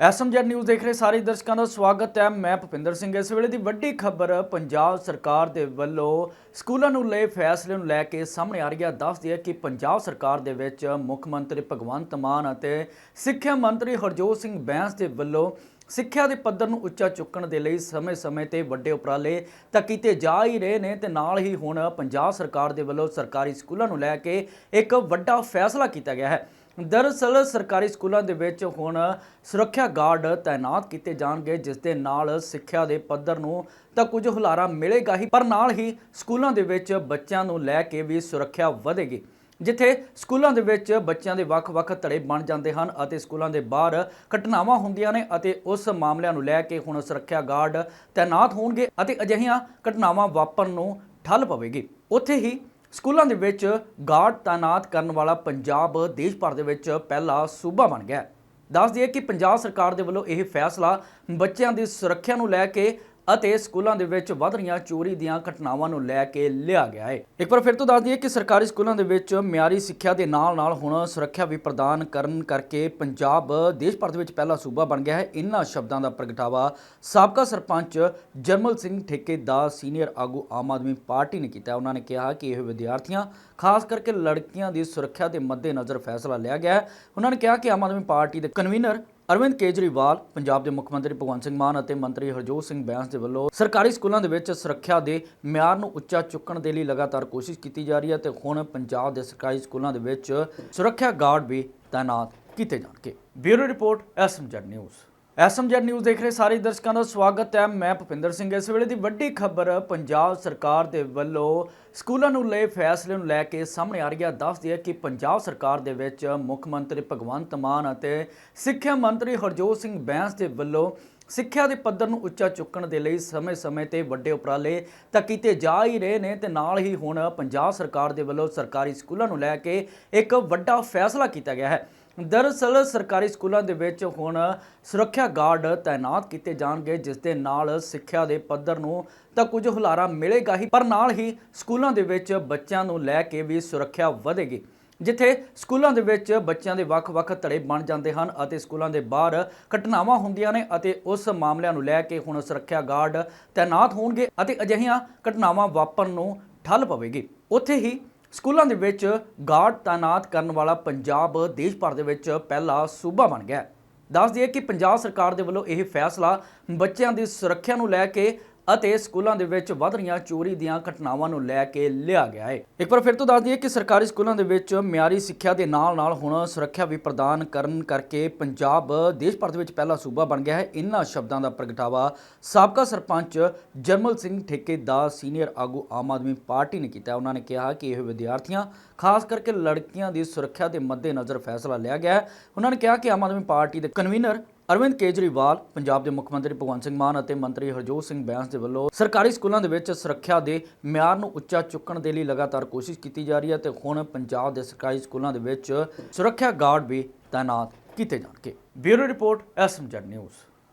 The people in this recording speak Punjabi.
ਐਸਐਮਜੈਡ ਨਿਊਜ਼ ਦੇਖ ਰਹੇ ਸਾਰੇ ਦਰਸ਼ਕਾਂ ਦਾ ਸਵਾਗਤ ਹੈ। ਮੈਂ ਭੁਪਿੰਦਰ ਸਿੰਘ। ਇਸ ਵੇਲੇ ਦੀ ਵੱਡੀ ਖਬਰ, ਪੰਜਾਬ ਸਰਕਾਰ ਦੇ ਵੱਲੋਂ ਸਕੂਲਾਂ ਨੂੰ ਲਏ ਫੈਸਲੇ ਨੂੰ ਲੈ ਕੇ ਸਾਹਮਣੇ ਆ ਰਹੀ ਹੈ। ਦੱਸਦੀ ਹੈ ਕਿ ਪੰਜਾਬ ਸਰਕਾਰ ਦੇ ਵਿੱਚ ਮੁੱਖ ਮੰਤਰੀ ਭਗਵੰਤ ਮਾਨ ਅਤੇ ਸਿੱਖਿਆ ਮੰਤਰੀ ਹਰਜੋਤ ਸਿੰਘ ਬੈਂਸ ਦੇ ਵੱਲੋਂ ਸਿੱਖਿਆ ਦੇ ਪੱਧਰ ਨੂੰ ਉੱਚਾ ਚੁੱਕਣ ਦੇ ਲਈ ਸਮੇਂ-ਸਮੇਂ ਤੇ ਵੱਡੇ ਉਪਰਾਲੇ ਤਾਂ ਕੀਤੇ ਜਾ ਹੀ ਰਹੇ ਨੇ ਤੇ ਨਾਲ ਹੀ ਹੁਣ ਪੰਜਾਬ ਸਰਕਾਰ ਦੇ ਵੱਲੋਂ ਸਰਕਾਰੀ ਸਕੂਲਾਂ ਨੂੰ ਲੈ ਕੇ ਇੱਕ ਵੱਡਾ ਫੈਸਲਾ ਕੀਤਾ ਗਿਆ ਹੈ। ਦਰਅਸਲ ਸਰਕਾਰੀ ਸਕੂਲਾਂ ਦੇ ਵਿੱਚ ਹੁਣ ਸੁਰੱਖਿਆ ਗਾਰਡ ਤਾਇਨਾਤ ਕੀਤੇ ਜਾਣਗੇ, ਜਿਸ ਦੇ ਨਾਲ ਸਿੱਖਿਆ ਦੇ ਪੱਧਰ ਨੂੰ ਤਾਂ ਕੁਝ ਹੁਲਾਰਾ ਮਿਲੇਗਾ ਹੀ, ਪਰ ਨਾਲ ਹੀ ਸਕੂਲਾਂ ਦੇ ਵਿੱਚ ਬੱਚਿਆਂ ਨੂੰ ਲੈ ਕੇ ਵੀ ਸੁਰੱਖਿਆ ਵਧੇਗੀ। ਜਿੱਥੇ ਸਕੂਲਾਂ ਦੇ ਵਿੱਚ ਬੱਚਿਆਂ ਦੇ ਵੱਖ-ਵੱਖ ਧੜੇ ਬਣ ਜਾਂਦੇ ਹਨ ਅਤੇ ਸਕੂਲਾਂ ਦੇ ਬਾਹਰ ਘਟਨਾਵਾਂ ਹੁੰਦੀਆਂ ਨੇ ਅਤੇ ਉਸ ਮਾਮਲਿਆਂ ਨੂੰ ਲੈ ਕੇ ਹੁਣ ਸੁਰੱਖਿਆ ਗਾਰਡ ਤਾਇਨਾਤ ਹੋਣਗੇ ਅਤੇ ਅਜਿਹੀਆਂ ਘਟਨਾਵਾਂ ਵਾਪਰਨ ਨੂੰ ਠੱਲ ਪਵੇਗੀ। ਉੱਥੇ ਹੀ ਸਕੂਲਾਂ ਦੇ ਵਿੱਚ ਗਾਰਡ ਤਾਇਨਾਤ ਕਰਨ ਵਾਲਾ ਪੰਜਾਬ ਦੇਸ਼ ਭਰ ਦੇ ਵਿੱਚ ਪਹਿਲਾ ਸੂਬਾ ਬਣ ਗਿਆ ਹੈ। ਦੱਸ ਦਈਏ ਕਿ ਪੰਜਾਬ ਸਰਕਾਰ ਦੇ ਵੱਲੋਂ ਇਹ ਫੈਸਲਾ ਬੱਚਿਆਂ ਦੀ ਸੁਰੱਖਿਆ ਨੂੰ ਲੈ ਕੇ ਅਤੇ ਸਕੂਲਾਂ ਦੇ ਵਿੱਚ ਵੱਧ ਰਹੀਆਂ ਚੋਰੀ ਦੀਆਂ ਘਟਨਾਵਾਂ ਨੂੰ ਲੈ ਕੇ ਲਿਆ ਗਿਆ ਹੈ। ਇੱਕ ਵਾਰ ਫਿਰ ਤੋਂ ਦੱਸ ਦਈਏ ਕਿ ਸਰਕਾਰੀ ਸਕੂਲਾਂ ਦੇ ਵਿੱਚ ਮਿਆਰੀ ਸਿੱਖਿਆ ਦੇ ਨਾਲ-ਨਾਲ ਹੁਣ ਸੁਰੱਖਿਆ ਵੀ ਪ੍ਰਦਾਨ ਕਰਨ ਕਰਕੇ ਪੰਜਾਬ ਦੇਸ਼ ਭਰ ਦੇ ਵਿੱਚ ਪਹਿਲਾ ਸੂਬਾ ਬਣ ਗਿਆ ਹੈ। ਇਨ੍ਹਾਂ ਸ਼ਬਦਾਂ ਦਾ ਪ੍ਰਗਟਾਵਾ ਸਾਬਕਾ ਸਰਪੰਚ ਜਰਮਲ ਸਿੰਘ ਠੇਕੇ ਦਾ ਸੀਨੀਅਰ ਆਗੂ ਆਮ ਆਦਮੀ ਪਾਰਟੀ ਨੇ ਕੀਤਾ। ਉਹਨਾਂ ਨੇ ਕਿਹਾ ਕਿ ਇਹ ਵਿਦਿਆਰਥੀਆਂ, ਖਾਸ ਕਰਕੇ ਲੜਕੀਆਂ ਦੀ ਸੁਰੱਖਿਆ ਦੇ ਮੱਦੇਨਜ਼ਰ ਫੈਸਲਾ ਲਿਆ ਗਿਆ ਹੈ। ਉਹਨਾਂ ਨੇ ਕਿਹਾ ਕਿ ਆਮ ਆਦਮੀ ਪਾਰਟੀ ਦੇ ਕਨਵੀਨਰ ਅਰਵਿੰਦ ਕੇਜਰੀਵਾਲ, ਪੰਜਾਬ ਦੇ ਮੁੱਖ ਮੰਤਰੀ ਭਗਵੰਤ ਸਿੰਘ ਮਾਨ ਅਤੇ ਮੰਤਰੀ ਹਰਜੋਤ ਸਿੰਘ ਬੈਂਸ ਦੇ ਵੱਲੋਂ ਸਰਕਾਰੀ ਸਕੂਲਾਂ ਦੇ ਵਿੱਚ ਸੁਰੱਖਿਆ ਦੇ ਮਿਆਰ ਨੂੰ ਉੱਚਾ ਚੁੱਕਣ ਦੇ ਲਈ ਲਗਾਤਾਰ ਕੋਸ਼ਿਸ਼ ਕੀਤੀ ਜਾ ਰਹੀ ਹੈ ਤੇ ਹੁਣ ਪੰਜਾਬ ਦੇ ਸਰਕਾਰੀ ਸਕੂਲਾਂ ਦੇ ਵਿੱਚ ਸੁਰੱਖਿਆ ਗਾਰਡ ਵੀ ਤਾਇਨਾਤ ਕੀਤੇ ਜਾਣਗੇ। Bureau report SMZ news. SMZ news ਦੇਖ ਰਹੇ ਸਾਰੇ ਦਰਸ਼ਕਾਂ ਦਾ ਸਵਾਗਤ ਹੈ। ਮੈਂ ਭੁਪਿੰਦਰ ਸਿੰਘ। ਇਸ ਵੇਲੇ ਦੀ ਵੱਡੀ ਖਬਰ, ਪੰਜਾਬ ਸਰਕਾਰ ਦੇ ਵੱਲੋਂ ਸਕੂਲਾਂ ਨੂੰ ਲਏ ਫੈਸਲੇ ਨੂੰ ਲੈ ਕੇ ਸਾਹਮਣੇ ਆ ਰਹੀ ਹੈ। ਦੱਸਦੀ ਹੈ ਕਿ ਪੰਜਾਬ ਸਰਕਾਰ ਦੇ ਵਿੱਚ ਮੁੱਖ ਮੰਤਰੀ ਭਗਵੰਤ ਮਾਨ ਅਤੇ ਸਿੱਖਿਆ ਮੰਤਰੀ ਹਰਜੋਤ ਸਿੰਘ ਬੈਂਸ ਦੇ ਵੱਲੋਂ ਸਿੱਖਿਆ ਦੇ ਪੱਧਰ ਨੂੰ ਉੱਚਾ ਚੁੱਕਣ ਦੇ ਲਈ ਸਮੇਂ-ਸਮੇਂ ਤੇ ਵੱਡੇ ਉਪਰਾਲੇ ਤਾਂ ਕੀਤੇ ਜਾ ਹੀ ਰਹੇ ਨੇ ਤੇ ਨਾਲ ਹੀ ਹੁਣ ਪੰਜਾਬ ਸਰਕਾਰ ਦੇ ਵੱਲੋਂ ਸਰਕਾਰੀ ਸਕੂਲਾਂ ਨੂੰ ਲੈ ਕੇ ਇੱਕ ਵੱਡਾ ਫੈਸਲਾ ਕੀਤਾ ਗਿਆ ਹੈ। ਦਰਅਸਲ ਸਰਕਾਰੀ ਸਕੂਲਾਂ ਦੇ ਵਿੱਚ ਹੁਣ ਸੁਰੱਖਿਆ ਗਾਰਡ ਤਾਇਨਾਤ ਕੀਤੇ ਜਾਣਗੇ, ਜਿਸ ਦੇ ਨਾਲ ਸਿੱਖਿਆ ਦੇ ਪੱਧਰ ਨੂੰ ਤਾਂ ਕੁਝ ਹੁਲਾਰਾ ਮਿਲੇਗਾ ਹੀ, ਪਰ ਨਾਲ ਹੀ ਸਕੂਲਾਂ ਦੇ ਵਿੱਚ ਬੱਚਿਆਂ ਨੂੰ ਲੈ ਕੇ ਵੀ ਸੁਰੱਖਿਆ ਵਧੇਗੀ। ਜਿੱਥੇ ਸਕੂਲਾਂ ਦੇ ਵਿੱਚ ਬੱਚਿਆਂ ਦੇ ਵੱਖ-ਵੱਖ ਧੜੇ ਬਣ ਜਾਂਦੇ ਹਨ ਅਤੇ ਸਕੂਲਾਂ ਦੇ ਬਾਹਰ ਘਟਨਾਵਾਂ ਹੁੰਦੀਆਂ ਨੇ ਅਤੇ ਉਸ ਮਾਮਲਿਆਂ ਨੂੰ ਲੈ ਕੇ ਹੁਣ ਸੁਰੱਖਿਆ ਗਾਰਡ ਤਾਇਨਾਤ ਹੋਣਗੇ ਅਤੇ ਅਜਿਹੀਆਂ ਘਟਨਾਵਾਂ ਵਾਪਰਨ ਨੂੰ ਠੱਲ ਪਵੇਗੀ। ਉੱਥੇ ਹੀ ਸਕੂਲਾਂ ਦੇ ਵਿੱਚ ਗਾਰਡ ਤਾਇਨਾਤ ਕਰਨ ਵਾਲਾ ਪੰਜਾਬ ਦੇਸ਼ ਭਰ ਦੇ ਵਿੱਚ ਪਹਿਲਾ ਸੂਬਾ ਬਣ ਗਿਆ ਹੈ। ਦੱਸ ਦਈਏ ਕਿ ਪੰਜਾਬ ਸਰਕਾਰ ਦੇ ਵੱਲੋਂ ਇਹ ਫੈਸਲਾ ਬੱਚਿਆਂ ਦੀ ਸੁਰੱਖਿਆ ਨੂੰ ਲੈ ਕੇ ਅਤੇ ਸਕੂਲਾਂ ਦੇ ਵਿੱਚ ਵੱਧ ਰਹੀਆਂ ਚੋਰੀ ਦੀਆਂ ਘਟਨਾਵਾਂ ਨੂੰ ਲੈ ਕੇ ਲਿਆ ਗਿਆ ਹੈ। ਇੱਕ ਵਾਰ ਫਿਰ ਤੋਂ ਦੱਸ ਦਈਏ ਕਿ ਸਰਕਾਰੀ ਸਕੂਲਾਂ ਦੇ ਵਿੱਚ ਮਿਆਰੀ ਸਿੱਖਿਆ ਦੇ ਨਾਲ-ਨਾਲ ਹੁਣ ਸੁਰੱਖਿਆ ਵੀ ਪ੍ਰਦਾਨ ਕਰਨ ਕਰਕੇ ਪੰਜਾਬ ਦੇਸ਼ ਭਰ ਦੇ ਵਿੱਚ ਪਹਿਲਾ ਸੂਬਾ ਬਣ ਗਿਆ ਹੈ। ਇਨ੍ਹਾਂ ਸ਼ਬਦਾਂ ਦਾ ਪ੍ਰਗਟਾਵਾ ਸਾਬਕਾ ਸਰਪੰਚ ਜਰਮਲ ਸਿੰਘ ਠੇਕੇ ਦਾ ਸੀਨੀਅਰ ਆਗੂ ਆਮ ਆਦਮੀ ਪਾਰਟੀ ਨੇ ਕੀਤਾ। ਉਹਨਾਂ ਨੇ ਕਿਹਾ ਕਿ ਇਹ ਵਿਦਿਆਰਥੀਆਂ, ਖਾਸ ਕਰਕੇ ਲੜਕੀਆਂ ਦੀ ਸੁਰੱਖਿਆ ਦੇ ਮੱਦੇਨਜ਼ਰ ਫੈਸਲਾ ਲਿਆ ਗਿਆ ਹੈ। ਉਹਨਾਂ ਨੇ ਕਿਹਾ ਕਿ ਆਮ ਆਦਮੀ ਪਾਰਟੀ ਦੇ ਕਨਵੀਨਰ ਅਰਵਿੰਦ ਕੇਜਰੀਵਾਲ, ਪੰਜਾਬ ਦੇ ਮੁੱਖ ਮੰਤਰੀ ਭਗਵੰਤ ਸਿੰਘ ਮਾਨ ਅਤੇ ਮੰਤਰੀ ਹਰਜੋਤ ਸਿੰਘ ਬੈਂਸ ਦੇ ਵੱਲੋਂ ਸਰਕਾਰੀ ਸਕੂਲਾਂ ਦੇ ਵਿੱਚ ਸੁਰੱਖਿਆ ਦੇ ਮਿਆਰ ਨੂੰ ਉੱਚਾ ਚੁੱਕਣ ਦੇ ਲਈ ਲਗਾਤਾਰ ਕੋਸ਼ਿਸ਼ ਕੀਤੀ ਜਾ ਰਹੀ ਹੈ ਤੇ ਹੁਣ ਪੰਜਾਬ ਦੇ ਸਰਕਾਰੀ ਸਕੂਲਾਂ ਦੇ ਵਿੱਚ ਸੁਰੱਖਿਆ ਗਾਰਡ ਵੀ ਤਾਇਨਾਤ ਕੀਤੇ ਜਾਣਗੇ। Bureau report SMZ news.